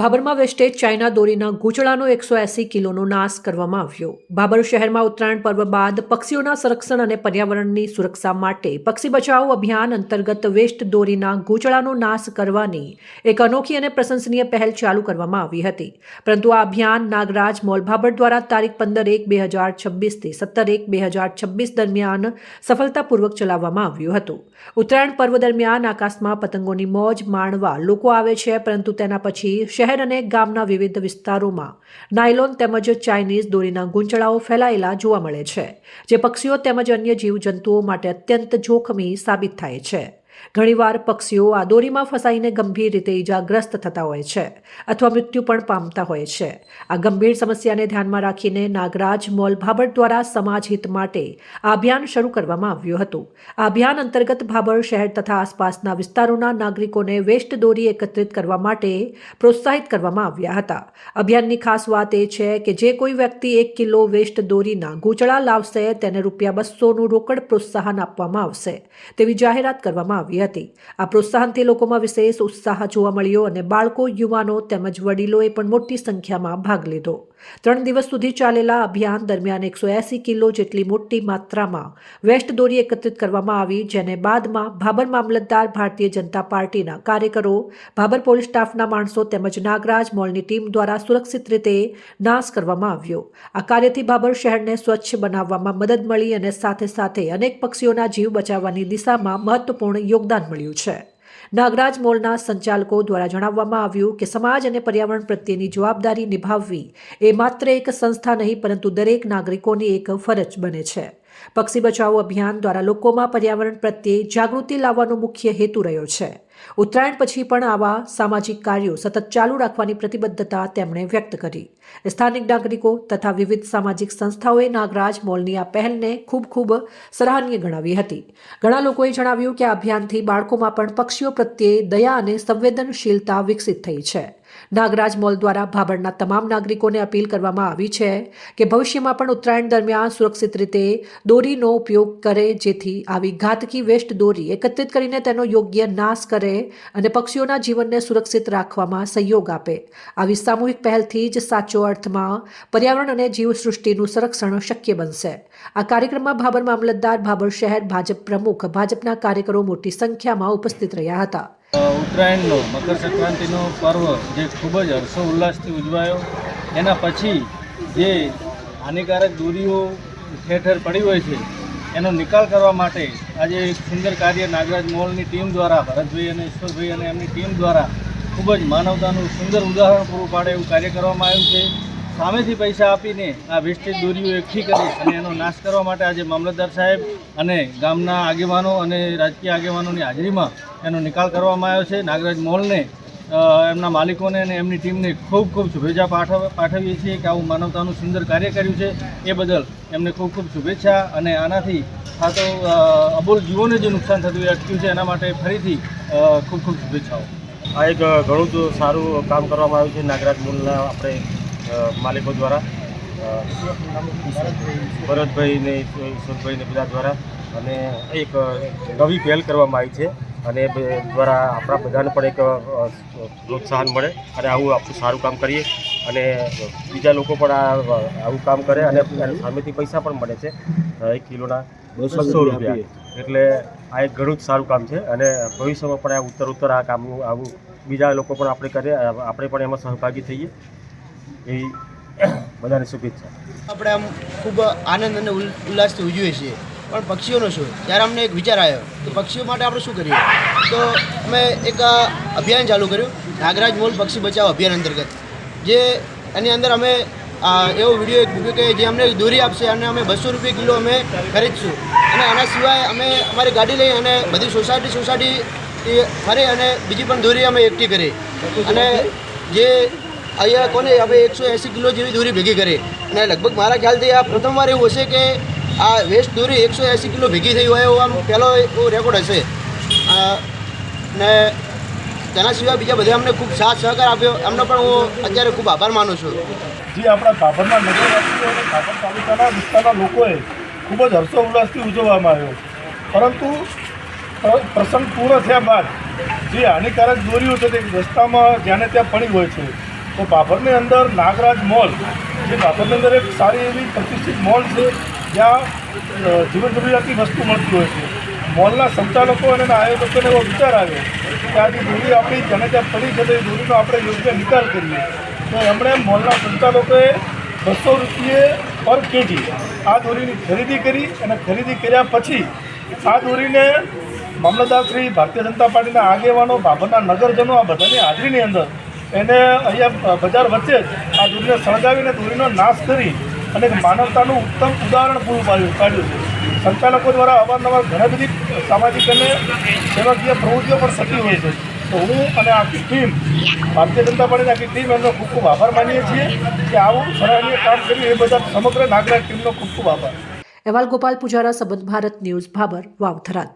ભાબરમાં wastage China દોરીના ગૂંચળાનો એકસો એસી કિલોનો નાશ કરવામાં આવ્યો. ભાબર શહેરમાં ઉત્તરાયણ પર્વ બાદ પક્ષીઓના સંરક્ષણ અને પર્યાવરણની સુરક્ષા માટે પક્ષી બચાવ અભિયાન અંતર્ગત વેસ્ટ દોરીના ગૂંચળાનો નાશ કરવાની એક અનોખી અને પ્રશંસનીય પહેલ ચાલુ કરવામાં આવી હતી. પરંતુ આ અભિયાન નાગરાજ મોલ ભાબર દ્વારા તારીખ પંદર એક બે હજાર છવ્વીસથી સત્તર એક બે હજાર છવ્વીસ દરમિયાન સફળતાપૂર્વક ચલાવવામાં આવ્યું હતું. ઉત્તરાયણ પર્વ દરમિયાન આકાશમાં પતંગોની મોજ માણવા લોકો આવે છે, પરંતુ તેના પછી શહેર અને ગામના વિવિધ વિસ્તારોમાં નાયલોન તેમજ ચાઇનીઝ દોરીના ગૂંચળાઓ ફેલાયેલા જોવા મળે છે, જે પક્ષીઓ તેમજ અન્ય જીવજંતુઓ માટે અત્યંત જોખમી સાબિત થાય છે. ઘણીવાર પક્ષીઓ આ દોરીમાં ફસાઈને ગંભીર રીતે ઈજાગ્રસ્ત થતા હોય છે અથવા મૃત્યુ પણ પામતા હોય છે. આ ગંભીર સમસ્યાને ધ્યાનમાં રાખીને નાગરાજ મોલ ભાબર દ્વારા સમાજ હિત માટે આ અભિયાન શરૂ કરવામાં આવ્યું હતું. આ અભિયાન અંતર્ગત ભાબર શહેર તથા આસપાસના વિસ્તારોના નાગરિકોને વેસ્ટ દોરી એકત્રિત કરવા માટે પ્રોત્સાહિત કરવામાં આવ્યા હતા. અભિયાનની ખાસ વાત એ છે કે જે કોઈ વ્યક્તિ એક કિલો વેસ્ટ દોરીના ગૂંચળા લાવશે તેને રૂપિયા બસોનું રોકડ પ્રોત્સાહન આપવામાં આવશે. તેવી જાહેરાત કરવામાં આવી હતી. આ પ્રોત્સાહનથી લોકોમાં વિશેષ ઉત્સાહ જોવા મળ્યો અને બાળકો, યુવાનો તેમજ વડીલોએ પણ મોટી સંખ્યામાં ભાગ લીધો. ત્રણ દિવસ સુધી ચાલેલા અભિયાન દરમિયાન એકસો એસી કિલો જેટલી મોટી માત્રામાં વેસ્ટ દોરી એકત્રિત કરવામાં આવી, જેને બાદમાં ભાબર મામલતદાર ભારતીય જનતા પાર્ટીના કાર્યકરો, ભાબર પોલીસ સ્ટાફના માણસો તેમજ નાગરાજ મોલની ટીમ દ્વારા સુરક્ષિત રીતે નાશ કરવામાં આવ્યો. આ કાર્યથી ભાબર શહેરને સ્વચ્છ બનાવવામાં મદદ મળી અને સાથે સાથે અનેક પક્ષીઓના જીવ બચાવવાની દિશામાં મહત્વપૂર્ણ યોગદાન મળ્યું છે. નાગરાજ મોલના સંચાલકો દ્વારા જણાવવામાં આવ્યું કે સમાજ અને પર્યાવરણ પ્રત્યેની જવાબદારી નિભાવવી એ માત્ર એક સંસ્થા નહીં, પરંતુ દરેક નાગરિકોની એક ફરજ બને છે. પક્ષી બચાવો અભિયાન દ્વારા લોકોમાં પર્યાવરણ પ્રત્યે જાગૃતિ લાવવાનો મુખ્ય હેતુ રહ્યો છે. ઉત્તરાયણ પછી પણ આવા સામાજિક કાર્યો સતત ચાલુ રાખવાની પ્રતિબદ્ધતા તેમણે વ્યક્ત કરી. સ્થાનિક નાગરિકો તથા વિવિધ સામાજિક સંસ્થાઓએ નાગરાજ મોલની આ પહેલને ખૂબ ખૂબ સરાહનીય ગણાવી હતી. ઘણા લોકોએ જણાવ્યું કે આ અભિયાનથી બાળકોમાં પણ પક્ષીઓ પ્રત્યે દયા અને સંવેદનશીલતા વિકસિત થઈ છે. નાગરાજ મોલ દ્વારા ભાબરના તમામ નાગરિકોને અપીલ કરવામાં આવી છે કે ભવિષ્યમાં પણ ઉત્તરાયણ દરમિયાન સુરક્ષિત રીતે દોરીનો ઉપયોગ કરે જેથી આવી ઘાતકી વેસ્ટ દોરી એકત્રિત કરીને તેનો યોગ્ય નાશ કરે અને પક્ષીઓના જીવનને સુરક્ષિત રાખવામાં સહયોગ આપે. આવી સામૂહિક પહેલથી જ સાચો અર્થમાં પર્યાવરણ અને જીવસૃષ્ટિનું સંરક્ષણ શક્ય બનશે. આ કાર્યક્રમમાં ભાબર મામલતદાર ભાબર શહેર ભાજપ પ્રમુખ, ભાજપના કાર્યકરો મોટી સંખ્યામાં ઉપસ્થિત રહ્યા હતા. ઉત્તરાયણનો, મકર સંક્રાંતિનો પર્વ જે ખૂબ જ હર્ષો ઉલ્લાસથી ઉજવાયો. એના પછી જે હાનિકારક દૂરીઓ ઠેર ઠેર પડી હોય છે, એનો નિકાલ કરવા માટે આજે એક સુંદર કાર્ય નાગરાજ મોલની ટીમ દ્વારા, ભરતભાઈ અને ઈશ્વરભાઈ અને એમની ટીમ દ્વારા ખૂબ જ માનવતાનું સુંદર ઉદાહરણ પૂરું પાડે એવું કાર્ય કરવામાં આવ્યું છે. સામેથી પૈસા આપીને આ વેસ્ટેજ દોરીઓ એકઠી કરી અને એનો નાશ કરવા માટે આજે મામલતદાર સાહેબ અને ગામના આગેવાનો અને રાજકીય આગેવાનોની હાજરીમાં એનો નિકાલ કરવામાં આવ્યો છે. નાગરાજ મોલને એમના માલિકોને અને એમની ટીમને ખૂબ ખૂબ શુભેચ્છા પાઠવ, પાઠવીએ છીએ કે આવું માનવતાનું સુંદર કાર્ય કર્યું છે. એ બદલ એમને ખૂબ ખૂબ શુભેચ્છા અને આનાથી આ તો અબોલ જીવોને જે નુકસાન થતું એ અટક્યું છે, એના માટે ફરીથી ખૂબ ખૂબ શુભેચ્છાઓ. આ એક ઘણું જ સારું કામ કરવામાં આવ્યું છે નાગરાજ મોલના આપણે માલિકો દ્વારા. ભરતભાઈને ભરતભાઈ ને ઈશ્વરભાઈ ને બધા દ્વારા. અને એક નવી પહેલ કરવામાં આવી છે. અને એ દ્વારા આપણા બધાને પણ એક પ્રોત્સાહન મળે અને આવું આપણું સારું કામ કરીએ અને બીજા લોકો પણ આ આવું કામ કરે અને સામેથી પૈસા પણ મળે છે. એક કિલોના બસો રૂપિયા. એટલે આ એક ઘણું જ સારું કામ છે અને ભવિષ્યમાં પણ આ ઉત્તર ઉત્તર આ કામનું આવું બીજા લોકો પણ આપણે કરીએ આપણે પણ એમાં સહભાગી થઈએ. એવી બધાને શુભેચ્છા. આપણે આમ ખૂબ આનંદ અને ઉલ્લાસથી ઉજવીએ છીએ. પણ પક્ષીઓનો શું? ત્યારે અમને એક વિચાર આવ્યો કે પક્ષીઓ માટે આપણે શું કરીએ? તો અમે એક અભિયાન ચાલુ કર્યું, નાગરાજ મોલ પક્ષી બચાવ અભિયાન અંતર્ગત. જે એની અંદર અમે એવો વીડિયો એક મૂક્યો કે જે અમને દોરી આપશે અને અમે બસો રૂપિયા કિલો અમે ખરીદશું. અને આના સિવાય અમે અમારી ગાડી લઈ અને બધી સોસાયટી સોસાયટી ફરી અને બીજી પણ દોરી અમે એકઠી કરી. અને જે અહીંયા કોને, હવે એકસો એંસી કિલો જેવી દોરી ભેગી કરી. અને લગભગ મારા ખ્યાલથી આ પ્રથમવાર એવું હશે કે આ વેસ્ટ દોરી એકસો એંસી કિલો ભેગી થઈ હોય એવો આમ પહેલો એવો રેકોર્ડ હશે. ને તેના સિવાય બીજા બધા અમને ખૂબ સાથ સહકાર આપ્યો. એમનો પણ હું અત્યારે ખૂબ આભાર માનું છું. જે, આપણા ભાભરના નગરવાસીઓ અને તાલુકાના વિસ્તારના લોકોએ ખૂબ જ હર્ષો ઉલ્લાસથી ઉજવવામાં આવ્યો. પરંતુ પ્રસંગ પૂર્ણ થયા બાદ જે હાનિકારક દોરીઓ છે તે રસ્તામાં જ્યાંને ત્યાં પડી હોય છે, તો બાભરની અંદર નાગરાજ મોલ, જે બાભરની અંદર એક સારી એવી પ્રતિષ્ઠિત મોલ છે જ્યાં જીવન જરૂરિયાતની વસ્તુ મળતી હોય છે. મોલના સંચાલકો અને આયોજકોને એવો વિચાર આવ્યો કે આ જે દોરી આપણી જ્યાં ત્યાં પડી છે તો એ દોરીનો આપણે યોગ્ય નિકાલ કરીએ. તો એમણે મોલના સંચાલકોએ બસો રૂપિયે પર કેજી આ દોરીની ખરીદી કરી અને ખરીદી કર્યા પછી આ દોરીને મામલતદાર શ્રી ભારતીય જનતા પાર્ટીના આગેવાનો, બાબરના નગરજનો, આ બધાની હાજરીની અંદર એને અહીંયા બજાર વચ્ચે જ આ દોરીને સળગાવીને દોરીનો નાશ કરી અને માનવતાનું ઉત્તમ ઉદાહરણ પૂરું પાડ્યું પાડ્યું છે. સંચાલકો દ્વારા અવારનવાર ઘણી બધી સામાજિક અને સેવાકીય પ્રવૃત્તિઓ પણ થતી હોય છે. તો હું અને આખી ટીમ ભારતીય જનતા પાર્ટીની આખી ટીમ એમનો ખૂબ ખૂબ આભાર માનીએ છીએ કે આવું સરાહનીય કામ કર્યું. એ બધા સમગ્ર નાગરિક ટીમનો ખૂબ ખૂબ આભાર. અહેવાલ ગોપાલ પૂજારા, સંબંધ ભારત ન્યૂઝ ભાબર વાવથરા.